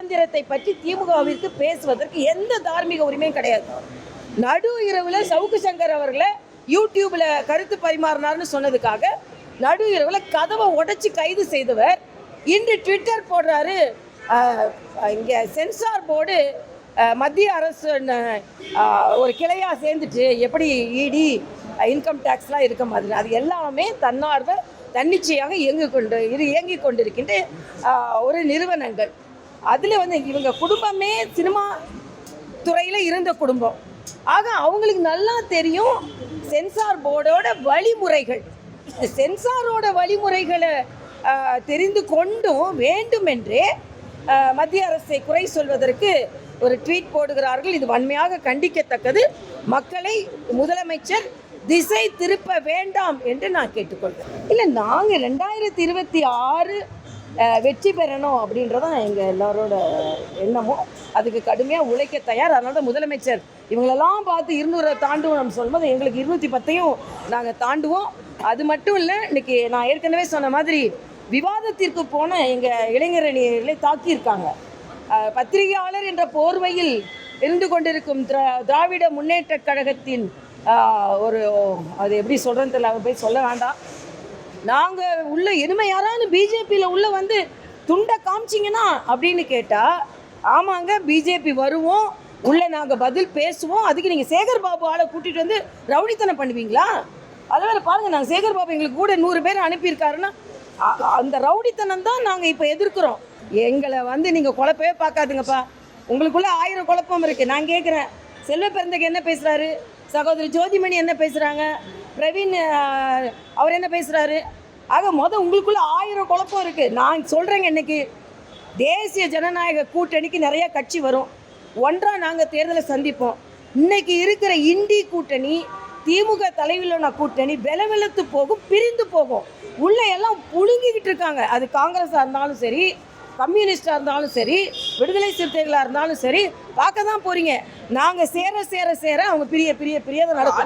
சுதந்திரத்தை பற்றி திமுகவிற்கு பேசுவதற்கு எந்த தார்மீக உரிமையும் கிடையாது. நடு இரவுல சவுக்கு சங்கர் அவர்களை யூடியூப்ல கருத்து பரிமாறினார்னு சொன்னதுக்காக நடு இரவுல கதவை உடைச்சு கைது செய்தவர். இன்று ட்விட்டர் போடுறாரு இங்கே இங்க சென்சார் போர்டு மத்திய அரசு ஒரு கிளையா சேர்ந்துட்டு எப்படி இடி இன்கம் டேக்ஸ்லாம் இருக்க மாதிரி அது எல்லாமே தன்னார்வ தன்னிச்சையாக இயங்கி கொண்டு இரு இயங்கி கொண்டிருக்கின்ற ஒரு நிறுவனங்கள். அதில் வந்து இவங்க குடும்பமே சினிமா துறையில் இருந்த குடும்பம். ஆக அவங்களுக்கு நல்லா தெரியும் சென்சார் போர்டோட வழிமுறைகள். இந்த சென்சாரோட வழிமுறைகளை தெரிந்து கொண்டும் வேண்டுமென்றே மத்திய அரசை குறை சொல்வதற்கு ஒரு ட்வீட் போடுகிறார்கள். இது வன்மையாக கண்டிக்கத்தக்கது. மக்களை முதலமைச்சர் திசை திருப்ப வேண்டாம் என்று நான் கேட்டுக்கொள்கிறேன். இல்லை நாங்கள் ரெண்டாயிரத்தி இருபத்தி ஆறு வெற்றி பெறணும் அப்படின்றதான் எங்கள் எல்லாரோட எண்ணமும். அதுக்கு கடுமையாக உழைக்க தயார். அதனால தான் முதலமைச்சர் இவங்களெல்லாம் பார்த்து இருநூறை தாண்டுவோம் நம்ம சொல்லும்போது எங்களுக்கு இருநூற்றி பத்தையும் நாங்கள் தாண்டுவோம். அது மட்டும் இல்லை இன்னைக்கு நான் ஏற்கனவே சொன்ன மாதிரி விவாதத்திற்கு போன எங்கள் இளைஞரணிகளை தாக்கியிருக்காங்க. பத்திரிகையாளர் என்ற போர்வையில் இருந்து கொண்டிருக்கும் திரா- திராவிட முன்னேற்ற கழகத்தின் ஒரு அது எப்படி சொல்கிறேன்னு தெரியல போய் சொல்ல வேண்டாம். நாங்கள் உள்ள இனிமே யாராவது பிஜேபியில் உள்ள வந்து துண்டை காமிச்சிங்கன்னா அப்படின்னு கேட்டால் ஆமாங்க பிஜேபி வருவோம் உள்ளே நாங்கள் பதில் பேசுவோம் அதுக்கு நீங்கள் சேகர் பாபு ஆளை கூட்டிகிட்டு வந்து ரவுடித்தனம் பண்ணுவீங்களா? அதனால் பாருங்கள் நாங்கள் சேகர் பாபு எங்களுக்கு கூட நூறு பேர் அனுப்பியிருக்காருன்னா அந்த ரவுடித்தனம் தான் நாங்கள் இப்போ எதிர்க்கிறோம். எங்களை வந்து நீங்கள் குழப்பவே பார்க்காதுங்கப்பா. உங்களுக்குள்ள ஆயிரம் குழப்பம் இருக்குது நான் கேட்குறேன் செல்வ பிறந்தக்கு என்ன பேசுகிறாரு சகோதரி ஜோதிமணி என்ன பேசுகிறாங்க பிரவீன் அவர் என்ன பேசுகிறாரு ஆக மொதல் உங்களுக்குள்ளே ஆயிரம் குழப்பம் இருக்குது நான் சொல்கிறேங்க இன்னைக்கு தேசிய ஜனநாயக கூட்டணிக்கு நிறைய கட்சி வரும். ஒன்றாக நாங்கள் தேர்தலை சந்திப்போம். இன்னைக்கு இருக்கிற இண்டி கூட்டணி திமுக தலைவிலான கூட்டணி வெலவெலத்து போகும் பிரிந்து போகும். உள்ள எல்லாம் புழுங்கிக்கிட்டு இருக்காங்க. அது காங்கிரஸாக இருந்தாலும் சரி கம்யூனிஸ்டாக இருந்தாலும் சரி விடுதலை சிறுத்தைகளாக இருந்தாலும் சரி பார்க்க தான் போகிறீங்க நாங்கள் சேர சேர சேர அவங்க பிரிய பிரிய பிரியதை நடக்கும்